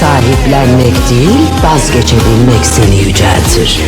Sahiplenmek değil, vazgeçebilmek seni yüceltir.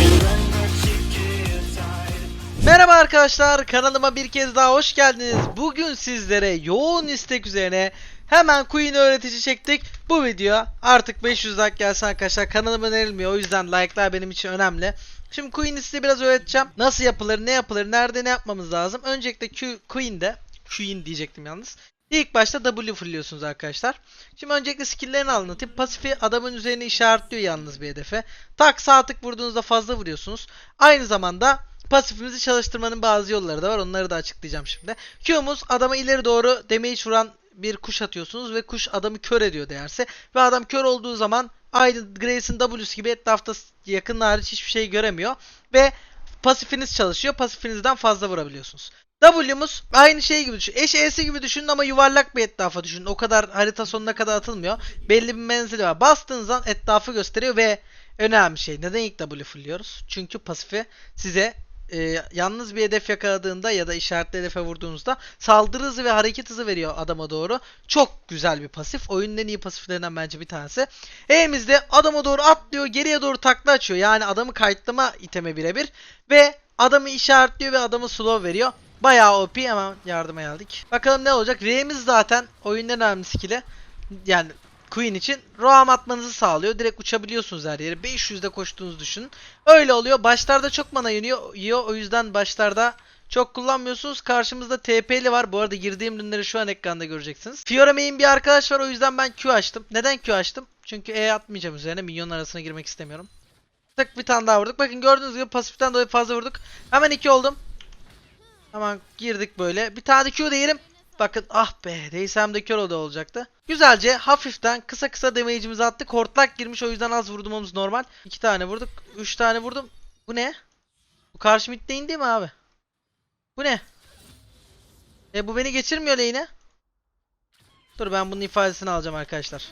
Merhaba arkadaşlar kanalıma bir kez daha hoş geldiniz. Bugün sizlere yoğun istek üzerine hemen Queen öğretici çektik. Bu video artık 500 like gelsin arkadaşlar kanalıma önerilmiyor o yüzden like'lar benim için önemli. Şimdi Queen'i size biraz öğreteceğim. Nasıl yapılır, ne yapılır, nerede ne yapmamız lazım. Öncelikle Q, Queen'de, Queen diyecektim yalnız. İlk başta W fırlıyorsunuz arkadaşlar. Şimdi öncelikle skill'lerini anlatayım. Pasifi adamın üzerine işaretliyor yalnız bir hedefe. Tak sağ tık vurduğunuzda fazla vuruyorsunuz. Aynı zamanda pasifimizi çalıştırmanın bazı yolları da var. Onları da açıklayacağım şimdi. Q'muz adama ileri doğru damage vuran bir kuş atıyorsunuz ve kuş adamı kör ediyor değerse. Ve adam kör olduğu zaman aynı Grace'in W'su gibi etrafta yakın hariç hiçbir şey göremiyor. Ve pasifiniz çalışıyor. Pasifinizden fazla vurabiliyorsunuz. W'muz aynı şey gibi düşün. Eş E'si gibi düşünün ama yuvarlak bir etrafa düşünün. O kadar harita sonuna kadar atılmıyor. Belli bir menzili var. Bastığınız zaman etrafı gösteriyor ve önemli şey. Neden ilk W fulluyoruz? Çünkü pasifi size e, yalnız bir hedef yakaladığında ya da işaretli hedefe vurduğunuzda saldırı hızı ve hareket hızı veriyor adama doğru. Çok güzel bir pasif. Oyunun en iyi pasiflerinden bence bir tanesi. E'mizde adama doğru atlıyor, geriye doğru takla açıyor. Yani adamı kayıtlama iteme birebir. Ve adamı işaretliyor ve adamı slow veriyor. Bayağı OP hemen yardıma geldik. Bakalım ne olacak. R'miz zaten oyunun en önemli skill'i. Yani Queen için roam atmanızı sağlıyor. Direkt uçabiliyorsunuz her yere. 500'de koştuğunuzu düşünün. Öyle oluyor. Başlarda çok mana yiyor. yiyor. O yüzden başlarda çok kullanmıyorsunuz. Karşımızda TP'li var. Bu arada girdiğim ürünleri şu an ekranda göreceksiniz. Fiora main bir arkadaş var. O yüzden ben Q açtım. Neden Q açtım? Çünkü E atmayacağım üzerine. Minyon arasına girmek istemiyorum. Tık bir tane daha vurduk. Bakın gördüğünüz gibi pasiften dolayı fazla vurduk. Hemen 2 oldum. Hemen girdik böyle. Bir tane de Q diyelim. Bakın ah be değsem de kör oldu olacaktı. Güzelce hafiften kısa kısa damage'imizi attık. Hortlak girmiş o yüzden az vurduğumuz normal. 2 tane vurduk. 3 tane vurdum. Bu ne? Bu karşı mid lane değil mi abi? Bu ne? E bu beni geçirmiyor lane'e. Dur ben bunun ifadesini alacağım arkadaşlar.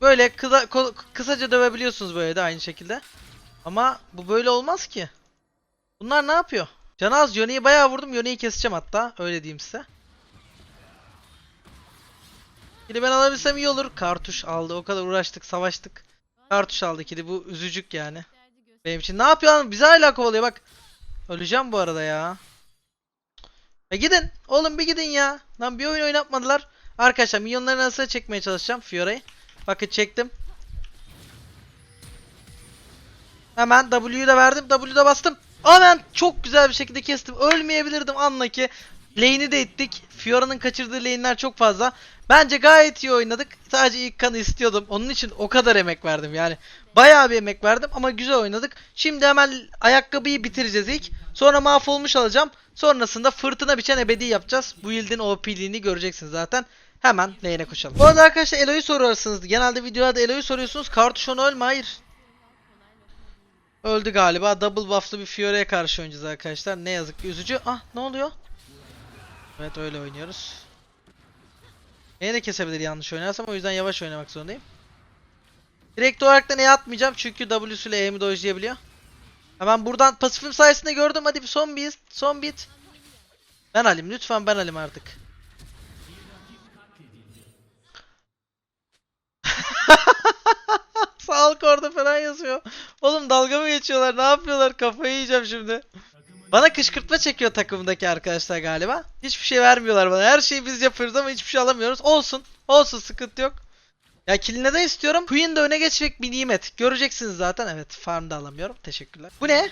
Böyle kısa, kısaca dövebiliyorsunuz böyle de aynı şekilde. Ama bu böyle olmaz ki. Bunlar ne yapıyor? Canaz Yone'yi bayağı vurdum. Yone'yi keseceğim hatta. Öyle diyeyim size. Kili ben alabilsem iyi olur. Kartuş aldı. O kadar uğraştık, savaştık. Kartuş aldı kili. Bu üzücük yani. Benim için. Ne yapıyor lan? Bizi hala kovalıyor bak. Öleceğim bu arada ya. E gidin. Oğlum bir gidin ya. Lan bir oyun oynatmadılar. Arkadaşlar milyonları nasıl çekmeye çalışacağım Fiora'yı. Bakın çektim. Hemen W'yu da verdim. W'yu da bastım. Hemen çok güzel bir şekilde kestim. Ölmeyebilirdim anla ki. Lane'i de ittik. Fiora'nın kaçırdığı lane'ler çok fazla. Bence gayet iyi oynadık. Sadece ilk kanı istiyordum. Onun için o kadar emek verdim yani. Bayağı bir emek verdim ama güzel oynadık. Şimdi hemen ayakkabıyı bitireceğiz ilk. Sonra mahvolmuş alacağım. Sonrasında fırtına biçen ebedi yapacağız. Bu yıldın OP'liğini göreceksiniz zaten. Hemen lane'e koşalım. Bu arada arkadaşlar Elo'yu sorarsınız. Genelde videolarda Elo'yu soruyorsunuz. Kartuşon ölme hayır. Öldü galiba. Double buff'lı bir Fiora'ya karşı oynayacağız arkadaşlar. Ne yazık ki üzücü. Ah ne oluyor? Evet öyle oynuyoruz. Beni de kesebilir yanlış oynarsam o yüzden yavaş oynamak zorundayım. Direkt olarak da neye atmayacağım çünkü W ile E'mi dojlayabiliyor. Hemen buradan pasifim sayesinde gördüm hadi bir son bir son bit. Ben alayım lütfen ben alayım artık. Sağlık orada falan yazıyor. Oğlum dalga mı geçiyorlar? Ne yapıyorlar? Kafayı yiyeceğim şimdi. Bana kışkırtma çekiyor takımdaki arkadaşlar galiba. Hiçbir şey vermiyorlar bana. Her şeyi biz yapıyoruz ama hiçbir şey alamıyoruz. Olsun. Olsun sıkıntı yok. Ya kill neden istiyorum? Queen de öne geçmek bir nimet. Göreceksiniz zaten. Evet farm da alamıyorum. Teşekkürler. Bu ne?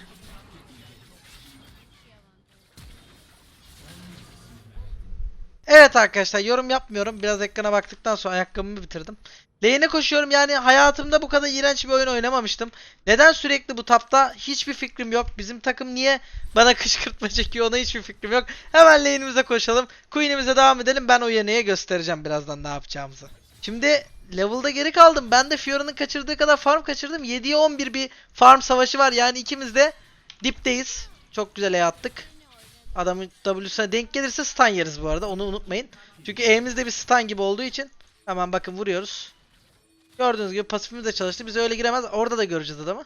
Evet arkadaşlar yorum yapmıyorum. Biraz ekrana baktıktan sonra ayakkabımı bitirdim. Lane'e koşuyorum yani hayatımda bu kadar iğrenç bir oyun oynamamıştım. Neden sürekli bu tapta hiçbir fikrim yok. Bizim takım niye bana kışkırtma çekiyor ona hiçbir fikrim yok. Hemen lane'imize koşalım. Queen'imize devam edelim. Ben o yeneğe göstereceğim birazdan ne yapacağımızı. Şimdi level'da geri kaldım. Ben de Fiora'nın kaçırdığı kadar farm kaçırdım. 7'ye 11 bir farm savaşı var. Yani ikimiz de dipteyiz. Çok güzel E attık. Adamın W'sine denk gelirse stun yeriz bu arada. Onu unutmayın. Çünkü E'mizde bir stun gibi olduğu için hemen bakın vuruyoruz. Gördüğünüz gibi pasifimiz de çalıştı. Biz öyle giremez. Orada da göreceğiz adamı.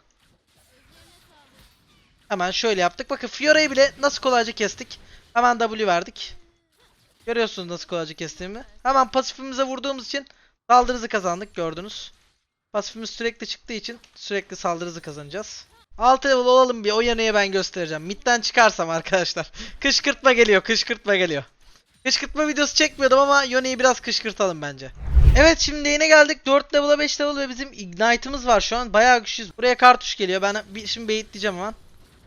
Hemen şöyle yaptık. Bakın Fiora'yı bile nasıl kolayca kestik. Hemen W verdik. Görüyorsunuz nasıl kolayca kestiğimi. Hemen pasifimize vurduğumuz için saldırı hızı kazandık gördünüz. Pasifimiz sürekli çıktığı için sürekli saldırı hızı kazanacağız. 6 level olalım bir o yanıya ben göstereceğim. Mid'den çıkarsam arkadaşlar. Kışkırtma geliyor kışkırtma geliyor. Kışkırtma videosu çekmiyordum ama Yone'yi biraz kışkırtalım bence. Evet şimdi yine geldik 4 level'a 5 level ve bizim Ignite'ımız var şu an. Bayağı güçlüyüz. Buraya kartuş geliyor. Ben şimdi baitleyeceğim hemen.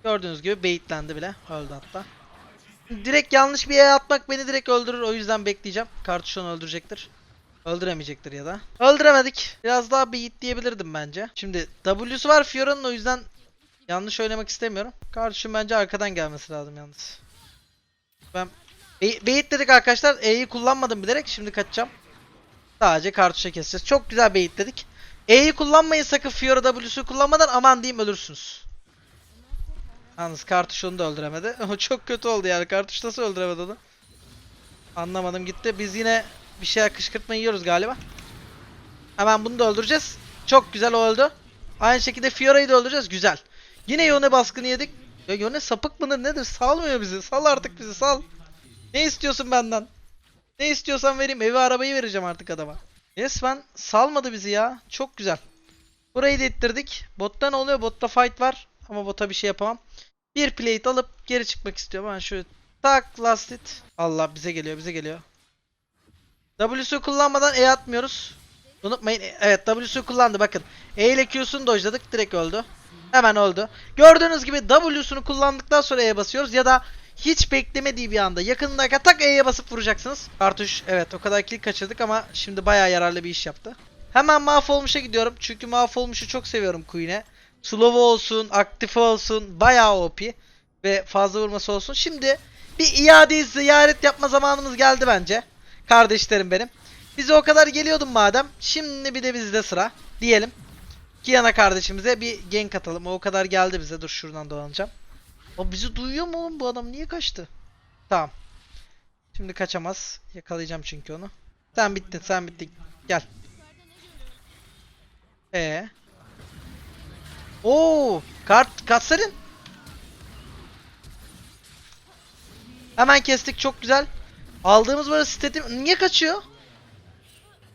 Gördüğünüz gibi baitlendi bile. Öldü hatta. Direkt yanlış bir yere atmak beni direkt öldürür. O yüzden bekleyeceğim. Kartuş onu öldürecektir. Öldüremeyecektir ya da. Öldüremedik. Biraz daha bait diyebilirdim bence. Şimdi W'su var Fiora'nın o yüzden yanlış oynamak istemiyorum. Kartuşun bence arkadan gelmesi lazım yalnız. Ben Be- bait dedik arkadaşlar. E'yi kullanmadım bilerek. Şimdi kaçacağım. Sadece kartuşa keseceğiz. Çok güzel bait dedik. E'yi kullanmayın sakın Fiora W'su kullanmadan aman diyeyim ölürsünüz. Yalnız kartuş onu da öldüremedi. O çok kötü oldu yani. Kartuş nasıl öldüremedi onu? Anlamadım gitti. Biz yine bir şeyler kışkırtma yiyoruz galiba. Hemen bunu da öldüreceğiz. Çok güzel o öldü. Aynı şekilde Fiora'yı da öldüreceğiz. Güzel. Yine Yone baskını yedik. Ya Yone sapık mıdır nedir? Salmıyor bizi. Sal artık bizi sal. Ne istiyorsun benden? Ne istiyorsan vereyim. Evi arabayı vereceğim artık adama. Resmen salmadı bizi ya. Çok güzel. Burayı da ittirdik. Botta ne oluyor? Botta fight var. Ama bota bir şey yapamam. Bir plate alıp geri çıkmak istiyorum. Ben şöyle tak last hit. Allah bize geliyor bize geliyor. W'su kullanmadan E atmıyoruz. Unutmayın. e- Evet W'su kullandı bakın. E ile Q'sunu dojladık. Direkt öldü. Hemen öldü. Gördüğünüz gibi W'sunu kullandıktan sonra E'ye basıyoruz. Ya da hiç beklemediği bir anda yakındayken tak E'ye basıp vuracaksınız. Kartuş evet o kadar kill kaçırdık ama şimdi bayağı yararlı bir iş yaptı. Hemen mahvolmuşa gidiyorum. Çünkü mahvolmuşu çok seviyorum Queen'e. Slow olsun, aktif olsun, bayağı OP ve fazla vurması olsun. Şimdi bir iade ziyaret yapma zamanımız geldi bence. Kardeşlerim benim. Bize o kadar geliyordun madem. Şimdi bir de bizde sıra diyelim. Kiana kardeşimize bir gank atalım. O kadar geldi bize. Dur şuradan dolanacağım. O bizi duyuyor mu oğlum bu adam? Niye kaçtı? Tamam. Şimdi kaçamaz. Yakalayacağım çünkü onu. Sen bittin, sen bittin. Gel. Ee. Oo, kart Katsarin. Hemen kestik çok güzel. Aldığımız böyle statim niye kaçıyor?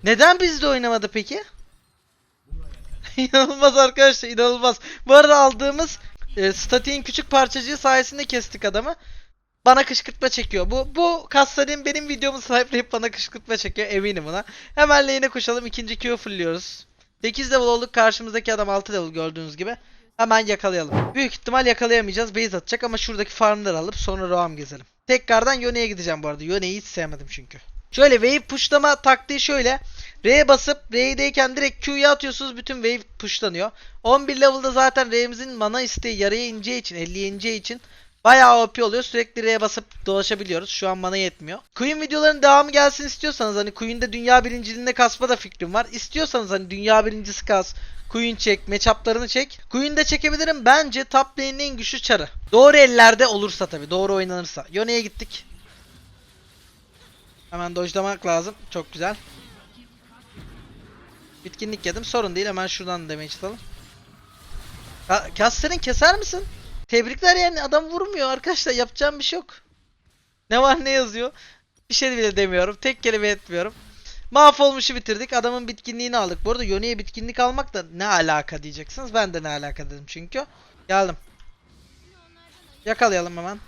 Neden bizde oynamadı peki? inanılmaz arkadaşlar inanılmaz. Bu arada aldığımız e, statiğin küçük parçacığı sayesinde kestik adamı. Bana kışkırtma çekiyor. Bu bu Kassarin benim videomu sahipleyip bana kışkırtma çekiyor eminim buna. Hemen lane'e koşalım. ikinci Q fulluyoruz. 8 level olduk. Karşımızdaki adam 6 level gördüğünüz gibi. Hemen yakalayalım. Büyük ihtimal yakalayamayacağız. Base atacak ama şuradaki farmları alıp sonra Roam gezelim. Tekrardan Yone'ye gideceğim bu arada. Yone'yi hiç sevmedim çünkü. Şöyle wave pushlama taktiği şöyle. R'ye basıp R'deyken direkt Q'ya atıyorsunuz bütün wave pushlanıyor. 11 level'da zaten R'mizin mana isteği yarıya ineceği için 50'ye ineceği için bayağı OP oluyor. Sürekli R'ye basıp dolaşabiliyoruz. Şu an mana yetmiyor. Queen videoların devamı gelsin istiyorsanız hani Queen'de dünya birinciliğinde kasma da fikrim var. İstiyorsanız hani dünya birincisi kas. Queen çek, matchup'larını çek. Queen'de çekebilirim. Bence top lane'in en güçlü çarı. Doğru ellerde olursa tabi. Doğru oynanırsa. Yone'ye gittik. Hemen dojlamak lazım. Çok güzel. Bitkinlik yedim. Sorun değil. Hemen şuradan damage atalım. Ka Caster'in keser misin? Tebrikler yani. Adam vurmuyor arkadaşlar. Yapacağım bir şey yok. Ne var ne yazıyor. Bir şey bile demiyorum. Tek kelime etmiyorum. Mahvolmuşu bitirdik. Adamın bitkinliğini aldık. Bu arada Yone'ye bitkinlik almak da ne alaka diyeceksiniz. Ben de ne alaka dedim çünkü. Geldim. Yakalayalım hemen.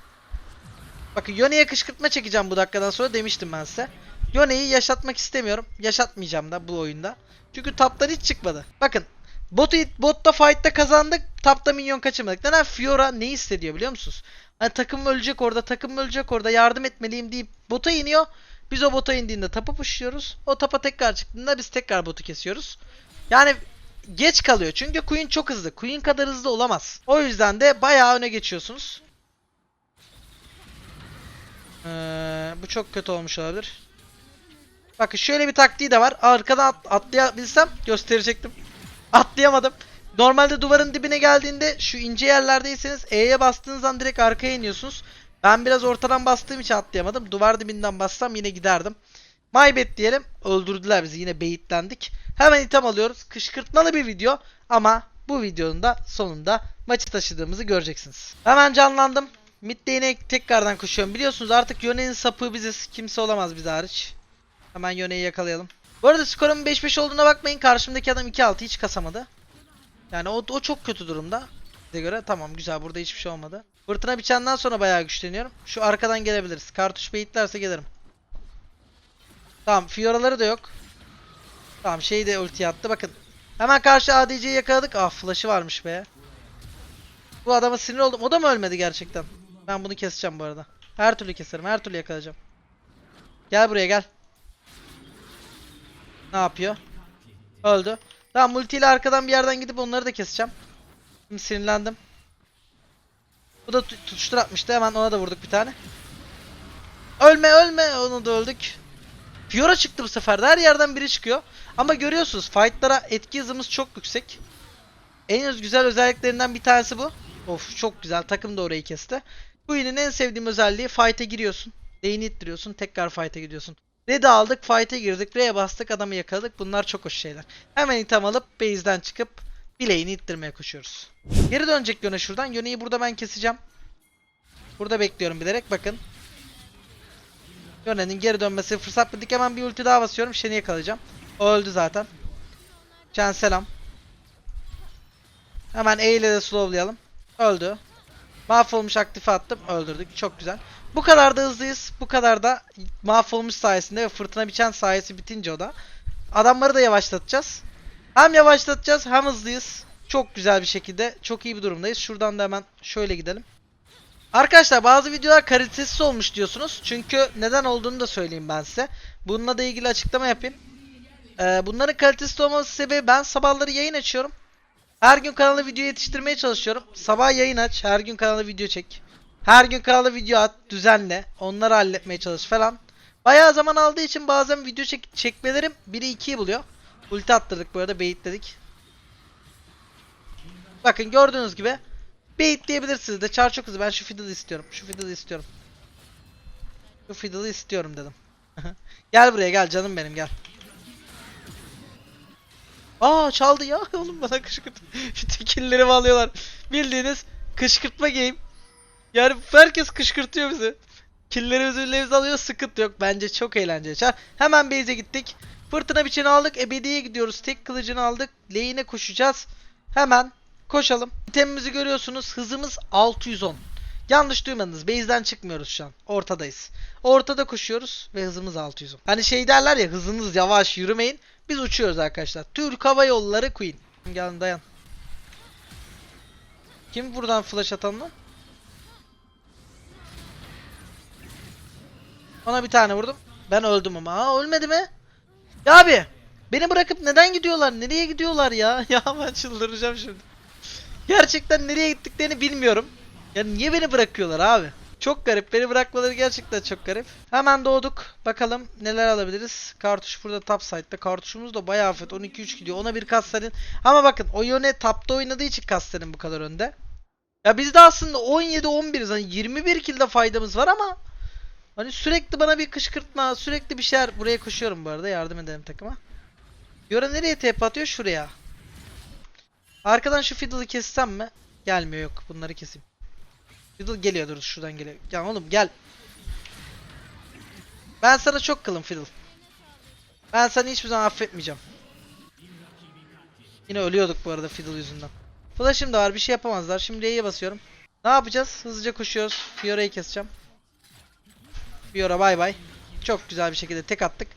Bakın Yone'ye kışkırtma çekeceğim bu dakikadan sonra demiştim ben size. Yone'yi yaşatmak istemiyorum. Yaşatmayacağım da bu oyunda. Çünkü taptan hiç çıkmadı. Bakın botu botta fight'ta kazandık. Tapta minyon kaçırmadık. Neden Fiora ne hissediyor biliyor musunuz? Hani takım ölecek orada, takım ölecek orada yardım etmeliyim deyip bota iniyor. Biz o bota indiğinde tapa pushluyoruz. O tapa tekrar çıktığında biz tekrar botu kesiyoruz. Yani geç kalıyor. Çünkü Queen çok hızlı. Queen kadar hızlı olamaz. O yüzden de bayağı öne geçiyorsunuz. Ee, bu çok kötü olmuş olabilir. Bakın şöyle bir taktiği de var. Arkadan at, atlayabilsem gösterecektim. Atlayamadım. Normalde duvarın dibine geldiğinde şu ince yerlerdeyseniz E'ye bastığınız an direkt arkaya iniyorsunuz. Ben biraz ortadan bastığım için atlayamadım. Duvar dibinden bassam yine giderdim. Maybet diyelim. Öldürdüler bizi. Yine beyitlendik. Hemen item alıyoruz. Kışkırtmalı bir video ama bu videonun da sonunda maçı taşıdığımızı göreceksiniz. Hemen canlandım. Mid lane'e tekrardan koşuyorum. Biliyorsunuz artık Yone'nin sapığı biziz. Kimse olamaz biz hariç. Hemen Yone'yi yakalayalım. Bu arada skorumun 5-5 olduğuna bakmayın. Karşımdaki adam 2-6 hiç kasamadı. Yani o, o çok kötü durumda. Bize göre tamam güzel burada hiçbir şey olmadı. Fırtına biçenden sonra bayağı güçleniyorum. Şu arkadan gelebiliriz. Kartuş beyitlerse gelirim. Tamam Fiora'ları da yok. Tamam şey de ulti attı bakın. Hemen karşı ADC'yi yakaladık. Ah flash'ı varmış be. Bu adama sinir oldum. O da mı ölmedi gerçekten? Ben bunu keseceğim bu arada. Her türlü keserim. Her türlü yakalayacağım. Gel buraya gel. Ne yapıyor? Öldü. Tamam multiyle arkadan bir yerden gidip onları da keseceğim. Şimdi sinirlendim. Bu da tu- tutuştur atmıştı. Hemen ona da vurduk bir tane. Ölme ölme. Onu da öldük. Fiora çıktı bu sefer de. Her yerden biri çıkıyor. Ama görüyorsunuz fightlara etki hızımız çok yüksek. En güzel özelliklerinden bir tanesi bu. Of çok güzel. Takım da orayı kesti. Bu en sevdiğim özelliği fight'e giriyorsun. Lane'i ittiriyorsun. Tekrar fight'e gidiyorsun. Red'i aldık. Fight'e girdik. R'ye bastık. Adamı yakaladık. Bunlar çok hoş şeyler. Hemen item alıp base'den çıkıp lane'i ittirmeye koşuyoruz. Geri dönecek Yone şuradan. Yone'yi burada ben keseceğim. Burada bekliyorum bilerek. Bakın. Yone'nin geri dönmesi fırsat bildik. Hemen bir ulti daha basıyorum. Shen'i yakalayacağım. O öldü zaten. Can selam. Hemen E ile de slowlayalım. Öldü. Mahvolmuş aktife attım. Öldürdük. Çok güzel. Bu kadar da hızlıyız. Bu kadar da mahvolmuş sayesinde ve fırtına biçen sayesi bitince o da. Adamları da yavaşlatacağız. Hem yavaşlatacağız hem hızlıyız. Çok güzel bir şekilde. Çok iyi bir durumdayız. Şuradan da hemen şöyle gidelim. Arkadaşlar bazı videolar kalitesiz olmuş diyorsunuz. Çünkü neden olduğunu da söyleyeyim ben size. Bununla da ilgili açıklama yapayım. Ee, bunların kalitesiz olması sebebi ben sabahları yayın açıyorum. Her gün kanala video yetiştirmeye çalışıyorum. Sabah yayın aç, her gün kanala video çek. Her gün kanala video at, düzenle. Onları halletmeye çalış falan. Bayağı zaman aldığı için bazen video çek çekmelerim 1'i 2'yi buluyor. Ulti attırdık bu arada, baitledik. Bakın gördüğünüz gibi bait diyebilirsiniz de çar çok hızlı. Ben şu fiddle'ı istiyorum. Şu fiddle'ı istiyorum. Şu fiddle'ı istiyorum dedim. gel buraya gel canım benim gel. Aa çaldı ya oğlum bana kışkırt. Bütün killlerimi alıyorlar. Bildiğiniz kışkırtma game. Yani herkes kışkırtıyor bizi. Killerimizi ünlerimizi alıyor sıkıntı yok. Bence çok eğlenceli. Çar. Hemen base'e gittik. Fırtına biçeni aldık. Ebediye gidiyoruz. Tek kılıcını aldık. Lane'e koşacağız. Hemen koşalım. İtemimizi görüyorsunuz. Hızımız 610. Yanlış duymadınız. Base'den çıkmıyoruz şu an. Ortadayız. Ortada koşuyoruz ve hızımız 610. Hani şey derler ya hızınız yavaş yürümeyin. Biz uçuyoruz arkadaşlar. Türk Hava Yolları Queen. Gel dayan. Kim buradan flash atan lan? Ona bir tane vurdum. Ben öldüm ama. Aa ölmedi mi? Ya abi. Beni bırakıp neden gidiyorlar? Nereye gidiyorlar ya? Ya ben çıldıracağım şimdi. Gerçekten nereye gittiklerini bilmiyorum. Ya niye beni bırakıyorlar abi? Çok garip. Beni bırakmaları gerçekten çok garip. Hemen doğduk. Bakalım neler alabiliriz. Kartuş burada top side'da. Kartuşumuz da bayağı afet. 12-3 gidiyor. Ona bir Kastar'ın. Ama bakın o yöne tapta oynadığı için Kastar'ın bu kadar önde. Ya bizde aslında 17-11'iz. Hani 21 kilde faydamız var ama Hani sürekli bana bir kışkırtma, sürekli bir şeyler. Buraya koşuyorum bu arada. Yardım edelim takıma. Yora nereye TP atıyor? Şuraya. Arkadan şu fiddle'ı kessem mi? Gelmiyor yok. Bunları keseyim. Fiddle geliyor dur şuradan geliyor. Gel oğlum gel. Ben sana çok kılım Fiddle. Ben seni hiçbir zaman affetmeyeceğim. Yine ölüyorduk bu arada Fiddle yüzünden. Flash'ım da var bir şey yapamazlar. Şimdi E'ye basıyorum. Ne yapacağız? Hızlıca koşuyoruz. Fiora'yı keseceğim. Fiora bay bay. Çok güzel bir şekilde tek attık.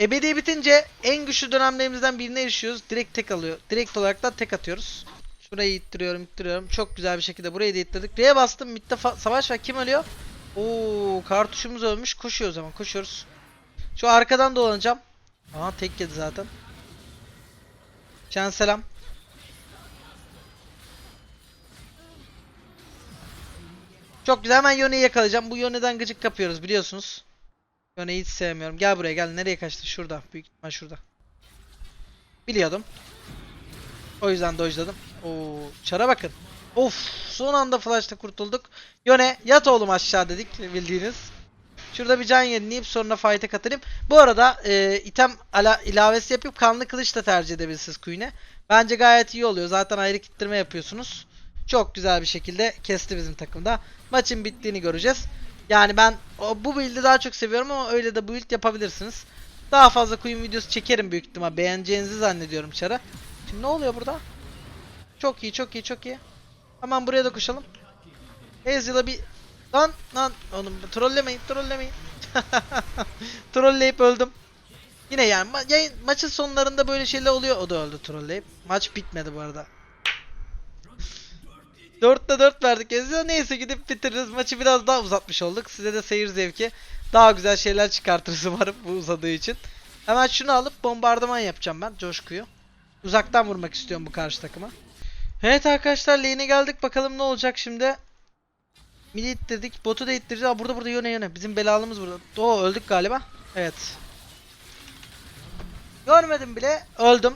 Ebedi bitince en güçlü dönemlerimizden birine yaşıyoruz. Direkt tek alıyor. Direkt olarak da tek atıyoruz. Şurayı ittiriyorum, ittiriyorum. Çok güzel bir şekilde burayı da ittirdik. R'ye bastım. Mid'de savaş var. Kim ölüyor? Oo, kartuşumuz ölmüş. Koşuyor o zaman. Koşuyoruz. Şu arkadan dolanacağım. Aha tek yedi zaten. Can selam. Çok güzel hemen Yone'yi yakalayacağım. Bu Yone'den gıcık kapıyoruz biliyorsunuz. Yone'yi hiç sevmiyorum. Gel buraya gel. Nereye kaçtı? Şurada. Büyük ihtimal şurada. Biliyordum. O yüzden dojladım. Oo, çara bakın. Of, son anda flash'ta kurtulduk. Yone yat oğlum aşağı dedik bildiğiniz. Şurada bir can yenileyip sonra fight'e katılayım. Bu arada e, item ala, ilavesi yapıp kanlı kılıç da tercih edebilirsiniz Queen'e. Bence gayet iyi oluyor. Zaten ayrı kittirme yapıyorsunuz. Çok güzel bir şekilde kesti bizim takımda. Maçın bittiğini göreceğiz. Yani ben o, bu build'i daha çok seviyorum ama öyle de build yapabilirsiniz. Daha fazla Queen videosu çekerim büyük ihtimal. Beğeneceğinizi zannediyorum çara. Şimdi ne oluyor burada? Çok iyi çok iyi çok iyi. Hemen buraya da koşalım. Ezreal'a bir... Lan lan oğlum trollemeyin trollemeyin. Trolleyip öldüm. Yine yani ma- yayın, maçın sonlarında böyle şeyler oluyor. O da öldü trolleyip. Maç bitmedi bu arada. 4'te 4 verdik Ezreal'a. Neyse gidip bitiririz. Maçı biraz daha uzatmış olduk. Size de seyir zevki. Daha güzel şeyler çıkartırız umarım bu uzadığı için. Hemen şunu alıp bombardıman yapacağım ben coşkuyu. Uzaktan vurmak istiyorum bu karşı takıma. Evet arkadaşlar lane'e geldik. Bakalım ne olacak şimdi. Midi ittirdik. Botu da ittireceğiz. Aa, burada burada yöne yöne. Bizim belalımız burada. Oo öldük galiba. Evet. Görmedim bile. Öldüm.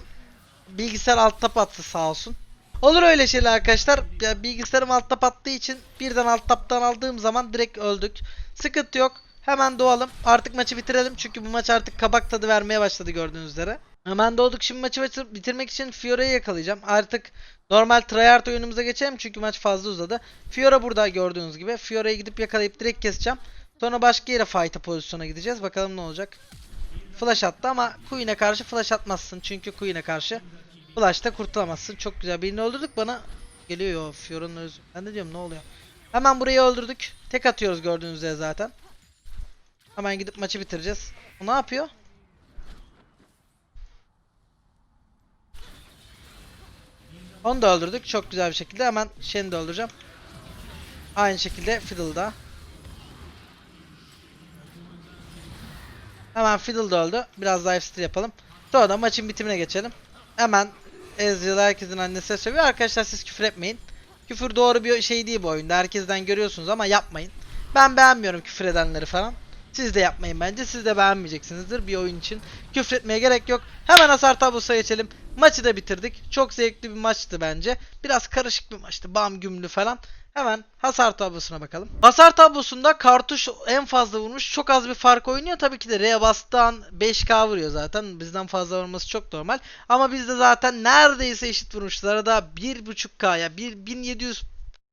Bilgisayar altta pattı sağ olsun. Olur öyle şeyler arkadaşlar. Ya bilgisayarım altta pattığı için birden alt taptan aldığım zaman direkt öldük. Sıkıntı yok. Hemen doğalım. Artık maçı bitirelim. Çünkü bu maç artık kabak tadı vermeye başladı gördüğünüz üzere. Hemen doğduk. Şimdi maçı bitir- bitirmek için Fiora'yı yakalayacağım. Artık normal tryhard oyunumuza geçelim. Çünkü maç fazla uzadı. Fiora burada gördüğünüz gibi. Fiora'yı gidip yakalayıp direkt keseceğim. Sonra başka yere fight'a pozisyona gideceğiz. Bakalım ne olacak. Flash attı ama Queen'e karşı flash atmazsın. Çünkü Queen'e karşı flash'ta kurtulamazsın. Çok güzel. Birini öldürdük bana. Geliyor yo Fiora'nın özü. Ben de diyorum ne oluyor. Hemen burayı öldürdük. Tek atıyoruz gördüğünüz üzere zaten. Hemen gidip maçı bitireceğiz. O ne yapıyor? Onu da öldürdük. Çok güzel bir şekilde. Hemen Shen'i de öldüreceğim. Aynı şekilde Fiddle'da. Hemen Fiddle da öldü. Biraz life steal yapalım. Sonra da maçın bitimine geçelim. Hemen Ezreal herkesin annesine sövüyor. Arkadaşlar siz küfür etmeyin. Küfür doğru bir şey değil bu oyunda. Herkesten görüyorsunuz ama yapmayın. Ben beğenmiyorum küfür edenleri falan. Siz de yapmayın bence. Siz de beğenmeyeceksinizdir bir oyun için. Küfür etmeye gerek yok. Hemen hasar tablosuna geçelim. Maçı da bitirdik. Çok zevkli bir maçtı bence. Biraz karışık bir maçtı. Bam gümlü falan. Hemen hasar tablosuna bakalım. Hasar tablosunda kartuş en fazla vurmuş. Çok az bir fark oynuyor. Tabii ki de R'ye bastığı an 5K vuruyor zaten. Bizden fazla vurması çok normal. Ama biz de zaten neredeyse eşit vurmuşuz. Arada 1.5K'ya 1700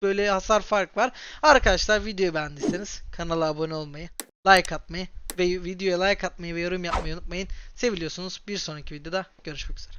böyle hasar fark var. Arkadaşlar videoyu beğendiyseniz kanala abone olmayı, like atmayı ve videoya like atmayı ve yorum yapmayı unutmayın. Seviliyorsunuz. Bir sonraki videoda görüşmek üzere.